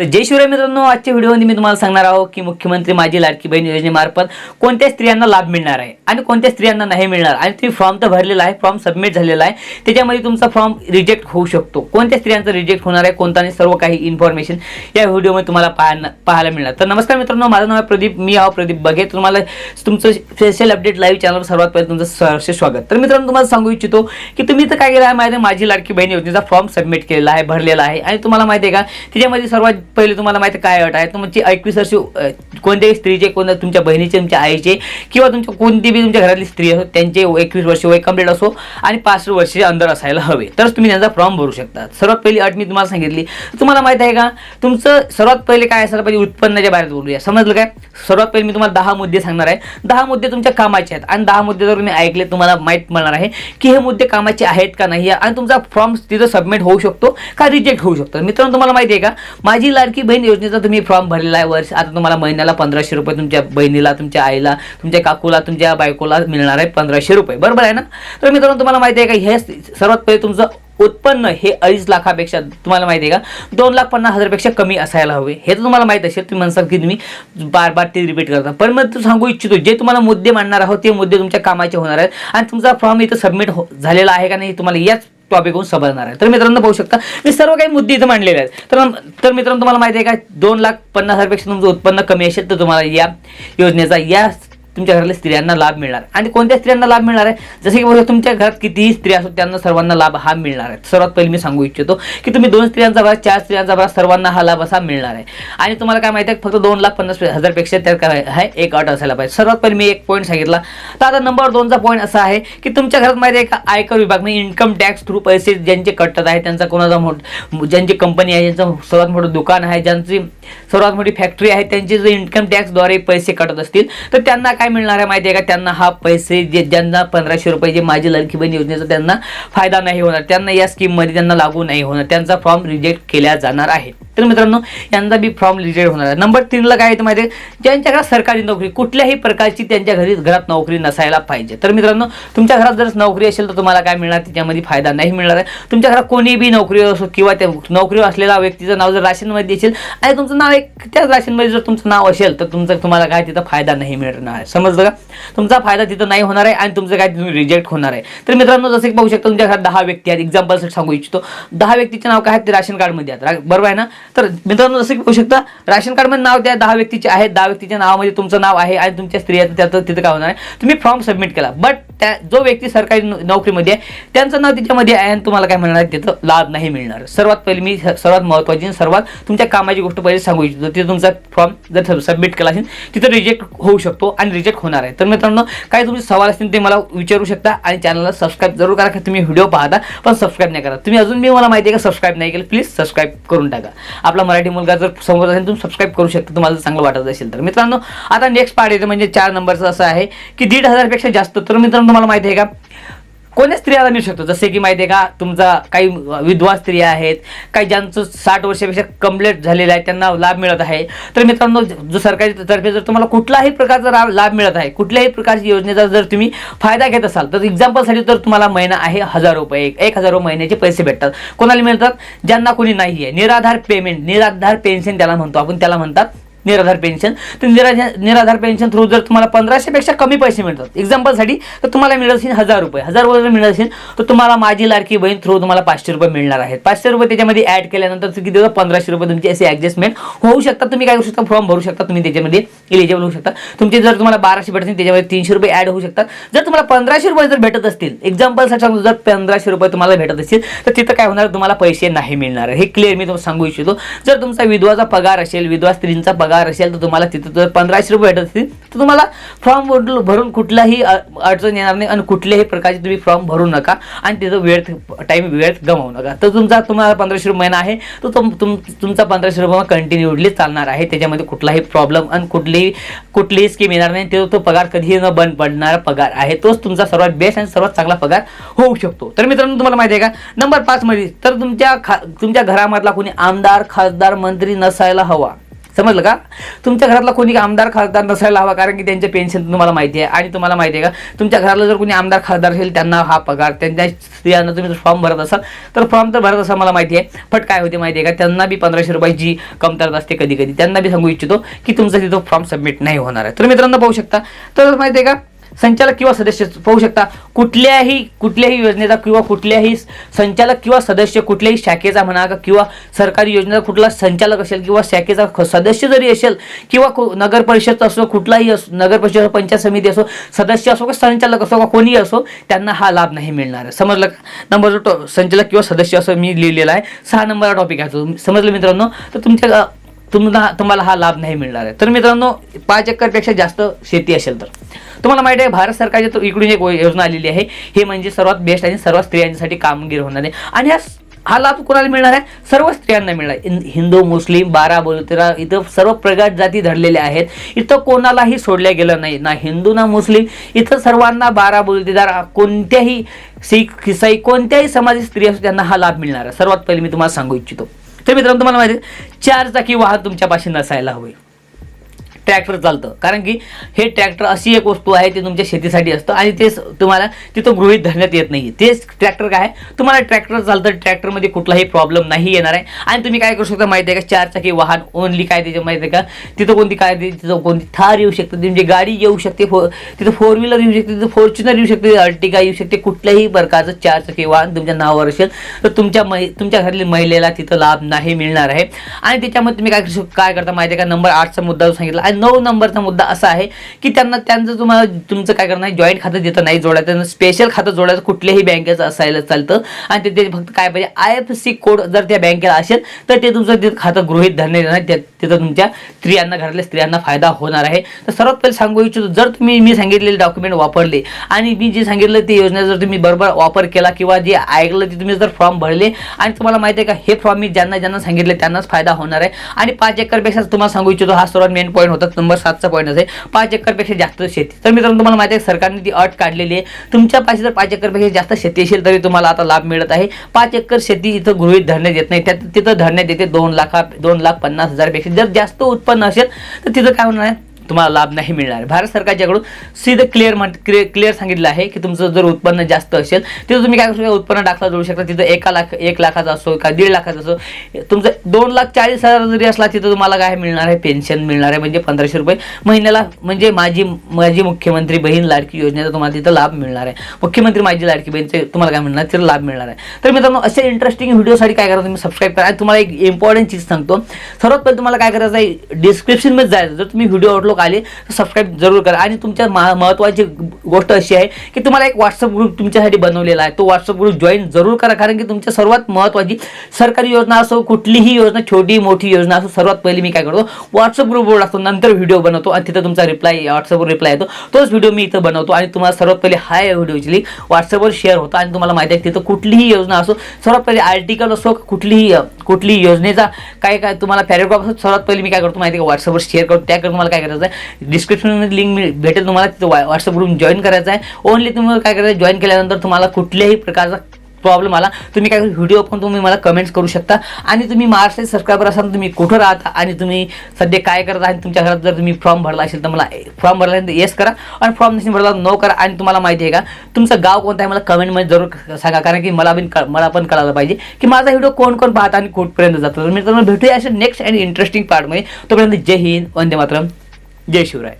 तर जय शिवराय मित्रांनो आजच्या व्हिडिओमध्ये मी तुम्हाला सांगणार आहोत की मुख्यमंत्री माझी लाडकी बहीण योजनेमार्फत कोणत्या स्त्रियांना लाभ मिळणार आहे आणि कोणत्या स्त्रियांना नाही मिळणार आणि तुम्ही फॉर्म तर भरलेला आहे फॉर्म सबमिट झालेला आहे. त्याच्यामध्ये तुमचा फॉर्म रिजेक्ट होऊ शकतो. कोणत्या स्त्रियांचा रिजेक्ट होणार आहे कोणता नाही सर्व काही इन्फॉर्मेशन या व्हिडिओमध्ये तुम्हाला पाहायला पाहायला मिळणार. तर नमस्कार मित्रांनो माझं नाव आहे प्रदीप मी आहो प्रदीप बघे. तुम्हाला तुमचं स्पेशल अपडेट लाईव्ह चॅनलवर सर्वात पहिले तुमचं सहर्ष स्वागत. तर मित्रांनो तुम्हाला सांगू इच्छितो की तुम्ही तर काय केलं आहे माहिती आहे? माझी लाडकी बहीण योजनेचा फॉर्म सबमिट केलेला आहे भरलेला आहे. आणि तुम्हाला माहिती आहे का त्याच्यामध्ये सर्वात पहिले तुम्हाला माहिती आहे काय अट आहे? तुमची एकवीस वर्ष कोणत्याही स्त्रीचे कोणत्या तुमच्या बहिणीचे तुमच्या आईचे किंवा तुमच्या कोणती बी तुमच्या घरातली स्त्री असो त्यांचे एकवीस वर्ष वय कंप्लीट असो आणि पाच वर्षाच्या अंदर असायला हवे. तरच तुम्ही त्यांचा फॉर्म भरू शकता. सर्वात पहिली अट मी तुम्हाला सांगितली. तुम्हाला माहिती आहे का? तुमचं सर्वात पहिले काय असायला पाहिजे? उत्पन्नाच्या बाहेर बोलूया. समजलं काय? सर्वात पहिले मी तुम्हाला दहा मुद्दे सांगणार आहे. दहा मुद्दे तुमच्या कामाचे आहेत. आणि दहा मुद्दे जर तुम्ही ऐकले तुम्हाला माहीत मिळणार आहे की हे मुद्दे कामाचे आहेत का नाही? आणि तुमचा फॉर्म तिथं सबमिट होऊ शकतो का रिजेक्ट होऊ शकतो? मित्रांनो तुम्हाला माहिती आहे का? माझी लाडकी बहीण योजनेचा तुम्ही फॉर्म भरलेला आहे वर्ष. आता तुम्हाला महिन्याला पंधराशे रुपये तुमच्या बहिणीला तुमच्या आईला तुमच्या काकूला तुमच्या बायकोला मिळणार आहे पंधराशे रुपये. बरोबर आहे ना? तर मित्रांनो तुम्हाला माहिती आहे का हे सर्वात पहिले तुमचं उत्पन्न हे अडीच लाखापेक्षा तुम्हाला माहिती आहे का दोन लाख पन्नास हजारपेक्षा कमी असायला हवे. हे तर तुम्हाला माहीत असेल तुम्ही म्हणसाल की तुम्ही बार बार ते रिपीट करता. पण मग तू सांगू इच्छितो जे तुम्हाला मुद्दे मांडणार आहोत ते मुद्दे तुमच्या कामाचे होणार आहेत. आणि तुमचा फॉर्म इथं सबमिट हो झालेला आहे का नाही तुम्हाला याच टॉपिक होऊन समजणार आहे. तर मित्रांनो पाहू शकता मी सर्व काही मुद्दे इथं मांडलेले आहेत. तर तर मित्रांनो तुम्हाला माहिती आहे का? दोन लाख पन्नास हजारपेक्षा तुमचं उत्पन्न कमी असेल तर तुम्हाला या योजनेचा या तुमच्या घरातल्या स्त्रियांना लाभ मिळणार. आणि कोणत्या स्त्रियांना लाभ मिळणार आहे? जसे की बघा तुमच्या घरात कितीही स्त्रिया असो त्यांना सर्वांना लाभ हा मिळणार आहे. सर्वात पहिले मी सांगू इच्छितो की तुम्ही दोन स्त्रियांचा भरा चार स्त्रियांचा भरा सर्वांना हा लाभ असा मिळणार आहे. आणि तुम्हाला काय माहिती आहे फक्त दोन लाख पन्नास हजारपेक्षा त्यात काय आहे एक अट असायला पाहिजे. सर्वात पहिले मी एक पॉईंट सांगितला. तर आता नंबर दोनचा पॉईंट असा आहे की तुमच्या घरात माहिती आहे का आयकर विभाग म्हणजे इन्कम टॅक्स थ्रू पैसे ज्यांचे कटत आहे त्यांचा कोणाचा मोठ ज्यांची कंपनी आहे ज्यांचं सर्वात मोठं दुकान आहे ज्यांची सर्वात मोठी फॅक्टरी आहे त्यांचे जर इन्कम टॅक्सद्वारे पैसे कटत असतील तर त्यांना काय मिळणार आहे माहिती आहे का? त्यांना हा पैसे जे ज्यांना पंधराशे रुपये जे माझी लडकी बहीण योजनेचा त्यांना फायदा नाही होणार. त्यांना या स्कीममध्ये त्यांना लागू नाही होणार. त्यांचा फॉर्म रिजेक्ट केला जाणार आहे. तर मित्रांनो यांचा बी फॉर्म रिजेक्ट होणार आहे. नंबर तीनला काय आहे माहिती आहे? घरात सरकारी नोकरी कुठल्याही प्रकारची त्यांच्या घरी घरात नोकरी नसायला पाहिजे. तर मित्रांनो तुमच्या घरात जर नोकरी असेल तर तुम्हाला काय मिळणार? त्याच्यामध्ये फायदा नाही मिळणार आहे. तुमच्या घरात कोणी बी नोकरी असो किंवा त्या नोकरी असलेला व्यक्तीचं नाव जर राशनमध्ये असेल आणि तुमचं नाव एक त्याच राशनमध्ये जर तुमचं नाव असेल तर तुमचं तुम्हाला काय तिथं फायदा नाही मिळणार आहे. समजलं का? तुमचा फायदा तिथं नाही होणार आहे आणि तुमचं काय तिथून रिजेक्ट होणार आहे. तर मित्रांनो जसं की पाहू शकता तुमच्या घरात दहा व्यक्ती आहेत. एक्झाम्पलसाठी सांगू इच्छितो. दहा व्यक्तीचे नाव काय आहेत? ते राशन कार्डमध्ये आहेत. बरोबर आहे ना? तर मित्रांनो जसं की पाहू शकता राशन कार्डमध्ये नाव त्या दहा व्यक्तीचे आहेत. दहा व्यक्तीच्या नावामध्ये तुमचं नाव आहे आणि तुमच्या स्त्री त्याचं तिथं काय होणार आहे? तुम्ही फॉर्म सबमिट केला. बट त्या जो व्यक्ती सरकारी नो- नोकरीमध्ये आहे त्यांचं नाव त्याच्यामध्ये आहे आणि तुम्हाला काय म्हणणार आहे तिथं लाभ नाही मिळणार. सर्वात पहिले मी सर्वात महत्त्वाची सर्वात तुमच्या कामाची गोष्ट पहिले सांगू इच्छितो. तिथे तुमचा फॉर्म जर सबमिट केला असेल तिथं रिजेक्ट होऊ शकतो आणि रिजेक्ट होणार आहे. तर मित्रांनो काय तुमचे सवाल असतील ते मला विचारू शकता आणि चॅनलला सबस्क्राईब जरूर करा की तुम्ही व्हिडिओ पाहता पण सबस्क्राईब नाही करा. तुम्ही अजून मी मला माहिती आहे का सबस्क्राईब नाही केलं प्लीज सबस्क्राईब करून टाका. आपला मराठी मुलगा जर समोर असेल तुम्ही सबस्क्राईब करू शकता तुम्हाला चांगलं वाटत असेल तर. मित्रांनो आता नेक्स्ट पार्ट येतं म्हणजे चार नंबरचं असं आहे की दीड हजारपेक्षा जास्त. तर मित्रांनो तुम्हाला माहिती आहे का? कोण्या स्त्रियाला मिळू शकतो? जसे की माहिती आहे का तुमचा काही विधवा स्त्रिया आहेत काही ज्यांचं साठ वर्षापेक्षा कंप्लीट झालेलं आहे त्यांना लाभ मिळत आहे. तर मित्रांनो जो सरकारी तर्फे जर तुम्हाला कुठलाही प्रकारचा लाभ मिळत आहे कुठल्याही प्रकारची योजनेचा जर तुम्ही फायदा घेत असाल तर एक्झाम्पलसाठी तर तुम्हाला महिना आहे हजार रुपये एक एक हजार रुपये महिन्याचे पैसे भेटतात. कोणाला मिळतात? ज्यांना कोणी नाही आहे निराधार पेमेंट निराधार पेन्शन त्याला म्हणतो आपण त्याला म्हणतात निराधार पेन्शन तर निराधार निराधार पेन्शन थ्रू जर तुम्हाला पंधराशेपेक्षा कमी पैसे मिळतात. एक्झाम्पलसाठी तर तुम्हाला मिळत असेल हजार रुपये. हजार रुपये जर मिळत असेल तर तुम्हाला माझी लाडकी बहीण थ्रू तुम्हाला पाचशे रुपये मिळणार आहेत. पाचशे रुपये त्याच्यामध्ये ॲड केल्यानंतर किती होतं? पंधराशे रुपये तुमची असे ॲडजस्टमेंट होऊ शकतात. तुम्ही काय करू शकता? फॉर्म भरू शकता. तुम्ही त्याच्यामध्ये इलिजिबल होऊ शकता. तुमचे जर तुम्हाला बाराशे भेटत असेल त्याच्यामध्ये तीनशे रुपये ॲड होऊ शकतात. जर तुम्हाला पंधराशे रुपये जर भेटत असतील एक्झाम्पलसाठी जर पंधराशे रुपये तुम्हाला भेटत असतील तर तिथं काय होणार? तुम्हाला पैसे नाही मिळणार. हे क्लिअर मी तुम्हाला सांगू इच्छितो. जर तुमचा विधवाचा पगार असेल विधवा स्त्रींचा पगार असेल तर तुम्हाला तिथं जर पंधराशे रुपये भेटत असतील तर तुम्हाला फॉर्म भरून कुठलाही अडचण येणार नाही आणि कुठल्याही प्रकारचे तुम्ही फॉर्म भरू नका आणि तिथं वेळ टाईम वेळ गमावू नका. तर तुमचा तुम्हाला पंधराशे रुपये महिना आहे तो तुम तुमचा पंधराशे रुपये कंटिन्युअसली चालणार आहे. त्याच्यामध्ये कुठलाही प्रॉब्लेम आणि कुठलीही कुठलीही स्कीम येणार नाही तो तो पगार कधीही न बंद पडणारा पगार आहे. तोच तुमचा सर्वात बेस्ट आणि सर्वात चांगला पगार होऊ शकतो. तर मित्रांनो तुम्हाला माहिती आहे का? नंबर पाचमध्ये तर तुमच्या खा तुमच्या घरामधला कोणी आमदार खासदार मंत्री नसायला हवा. समजलं का? तुमच्या घरातला कोणी आमदार खासदार नसायला हवा कारण की त्यांचे पेन्शन तुम्हाला माहिती आहे आणि तुम्हाला माहिती आहे का? तुमच्या घराला जर कोणी आमदार खासदार असेल त्यांना हा पगार त्यांच्या स्त्रियांना तुम्ही फॉर्म भरत असाल तर फॉर्म तर भरत असाल मला माहिती आहे फट काय होते माहिती आहे का? त्यांना बी पंधराशे रुपयाची कमतरता असते कधी कधी त्यांना बी सांगू इच्छितो की तुमचा तिथं फॉर्म सबमिट नाही होणार आहे. तर मित्रांनो पाहू शकता. तर माहिती आहे का? संचालक किंवा सदस्य पाहू शकता. कुठल्याही कुठल्याही योजनेचा किंवा कुठल्याही संचालक किंवा सदस्य कुठल्याही शाखेचा म्हणा का किंवा सरकारी योजनेचा कुठला संचालक असेल किंवा शाखेचा सदस्य जरी असेल किंवा नगर परिषद असो कुठलाही असो नगर परिषद पंचायत समिती असो सदस्य असो का संचालक असो का कोणीही असो त्यांना हा लाभ नाही मिळणार. आहे समजलं नंबर संचालक किंवा सदस्य असं मी लिहिलेला आहे. सहा नंबरचा टॉपिक आहे समजलं मित्रांनो? तर तुमच्या तुम्हाला तुम्हाला हा लाभ नाही मिळणार आहे. तर मित्रांनो पाच एकरपेक्षा जास्त शेती असेल तर. तुम्हाला माहिती आहे भारत सरकारच्या तर इकडून एक योजना आलेली आहे. हे म्हणजे सर्वात बेस्ट आणि सर्व स्त्रियांसाठी कामगिरी होणार आहे. आणि हा हा लाभ कोणाला मिळणार आहे? सर्व स्त्रियांना मिळणार हिंदू मुस्लिम बारा बोलतेरा इथं सर्व प्रगत जाती धरलेल्या आहेत. इथं कोणालाही सोडल्या गेलं नाही. ना हिंदू ना मुस्लिम. इथं सर्वांना बारा बोलतेदार कोणत्याही सिख ईसाई कोणत्याही समाजाची स्त्री असो त्यांना हा लाभ मिळणार आहे. सर्वात पहिले मी तुम्हाला सांगू इच्छितो. तर मित्रांनो तुम्हाला माहिती चार चाकी वाहन तुमच्यापाशी नसायला हवे. ट्रॅक्टर चालतं. कारण की हे ट्रॅक्टर अशी एक वस्तू आहे ती तुमच्या शेतीसाठी असतं आणि तेच तुम्हाला तिथं गृहित धरण्यात येत नाही तेच ट्रॅक्टर काय आहे? तुम्हाला ट्रॅक्टर चालतं ट्रॅक्टरमध्ये कुठलाही प्रॉब्लेम नाही येणार आहे. आणि तुम्ही काय करू शकता माहिती आहे का? चार चाकी वाहन ओनली काय त्याच्या माहिती आहे का? तिथं कोणती काय तिथं कोणती थार येऊ शकते तुमची गाडी येऊ शकते फो तिथं फोर व्हीलर येऊ शकते तिथं फॉर्च्युनर येऊ शकते अर्टिगा येऊ शकते कुठल्याही प्रकारचं चार चाकी वाहन तुमच्या नावावर असेल तर तुमच्या मै तुमच्या घरातली महिलेला तिथं लाभ नाही मिळणार आहे. आणि त्याच्यामध्ये तुम्ही काय करू काय करता माहिती आहे का? नंबर आठचा मुद्दा सांगितला आणि नऊ नंबरचा मुद्दा असा आहे की त्यांना त्यांचं तुम्हाला तुमचं काय करणार जॉईंट खातं तिथं नाही जोडायचं त्यांना स्पेशल खातं जोडायचं कुठल्याही बँकेचं असायला चालतं. आणि ते- ते फक्त काय पाहिजे आय एफ सी कोड जर त्या बँकेला असेल तर ते तुमचं ते खातं गृहीत धरणे त्या- तिथं तुमच्या स्त्रियांना घरातल्या स्त्रियांना फायदा होणार आहे. तर सर्वात पहिले सांगू इच्छितो जर तुम्ही मी सांगितलेले डॉक्युमेंट वापरले आणि मी जे सांगितलं ते योजना जर तुम्ही बरोबर वापर केला किंवा जे ऐकलं ते तुम्ही जर फॉर्म भरले आणि तुम्हाला माहिती आहे का हे फॉर्म मी ज्यांना ज्यांना सांगितले त्यांनाच फायदा होणार आहे. आणि पाच एकरपेक्षा तुम्हाला सांगू इच्छितो हा सर्वात मेन पॉईंट होता. नंबर सातचा पॉईंट असेल पाच एकरपेक्षा जास्त शेती. तर मित्रांनो तुम्हाला माहिती आहे सरकारने ती अट काढलेली आहे. तुमच्या पाशी जर पाच एकरपेक्षा जास्त शेती असेल तरी तुम्हाला आता लाभ मिळत आहे. पाच एकर शेती इथं गृहीत धरण्यात येत नाही. त्यात तिथं धरण्यात येते दोन लाखा दोन लाख पन्नास हजारपेक्षा. जर जास्त उत्पन्न असेल तर तिथं काय होणार आहे? तुम्हाला लाभ नाही मिळणार. आहे. भारत सरकारच्याकडून सीध क्लिअर म्हण क्लिअर सांगितलं आहे की तुमचं जर उत्पन्न जास्त असेल तिथं तुम्ही काय करू शकता? उत्पन्न दाखला जोडू शकता. तिथं एका लाख एक लाखाचा असो का दीड लाखाचा असो तुमचं दोन लाख चाळीस हजार जरी असला तिथं तुम्हाला काय मिळणार आहे? पेन्शन मिळणार आहे. म्हणजे पंधराशे रुपये महिन्याला म्हणजे माझी माझी मुख्यमंत्री बहीण लाडकी योजनेचा तुम्हाला तिथं लाभ मिळणार आहे. मुख्यमंत्री माझी लाडकी बहीणचे तुम्हाला काय मिळणार? तिथं लाभ मिळणार आहे. तर मित्रांनो असे इंटरेस्टिंग व्हिडिओसाठी काय करा तुम्ही? सबस्क्राईब करा. तुम्हाला एक इम्पॉर्टंट चीज सांगतो. सर्वात पहिले तुम्हाला काय करायचं आहे? डिस्क्रिप्शनमध्ये जायचं. जर तुम्ही व्हिडिओ आवडलो आले तर सबस्क्राईब जरूर करा. आणि तुमच्या मा- महत्त्वाची गोष्ट अशी आहे की तुम्हाला एक व्हॉट्सअप ग्रुप तुमच्यासाठी बनवलेला आहे. तो व्हॉट्सअप ग्रुप जॉईन जरूर करा कारण की तुमच्या सर्वात महत्त्वाची सरकारी योजना असो कुठलीही योजना छोटी मोठी योजना असो सर्वात पहिली मी काय करतो व्हॉट्सअप ग्रुपवर टाकतो नंतर व्हिडिओ बनवतो आणि तिथं तुमचा रिप्लाय व्हॉट्सअपवर रिप्लाय येतो. तोच व्हिडिओ मी इथं बनवतो आणि तुम्हाला सर्वात पहिले हा व्हिडिओची लिंक व्हॉट्सअपवर शेअर होतो आणि तुम्हाला माहिती आहे तिथं कुठलीही योजना असो सर्वात पहिले आर्टिकल असो कुठलीही कुठलीही योजनेचा काय काय तुम्हाला पॅरेग्राफ असो सर्वात पहिले मी काय करतो माहिती आहे का? व्हॉट्सअपवर शेअर करतो त्याकडे तुम्हाला काय करायचं आहे डिस्क्रिप्शनमध्ये लिंक भेटेल तुम्हाला तिथं व्हॉट्सअप ग्रुप जॉईन करायचं आहे. ओनली तुम्हाला काय करायचं जॉईन केल्यानंतर तुम्हाला कुठल्याही प्रकारचा प्रॉब्लेम आला तुम्ही काय व्हिडिओ पण तुम्ही मला कमेंट्स करू शकता. आणि तुम्ही महाराष्ट्र सबस्क्रायबर असाल तुम्ही कुठं राहता आणि तुम्ही सध्या काय करत आणि तुमच्या घरात जर तुम्ही फॉर्म भरला असेल तर मला फॉर्म भरला तर येस करा. आणि फॉर्म नसेल भरला नो करा. आणि तुम्हाला माहिती आहे का तुमचं गाव कोणतं आहे मला कमेंटमध्ये जरूर सांगा. कारण की मला पण मला पण कळायला पाहिजे की माझा व्हिडिओ कोण कोण पाहता आणि कुठपर्यंत जातो. तर मी तुम्हाला भेटूया असे नेक्स्ट अँड इंटरेस्टिंग पार्टमध्ये तोपर्यंत जय हिंद वंदे मातरम. जय शिवराय.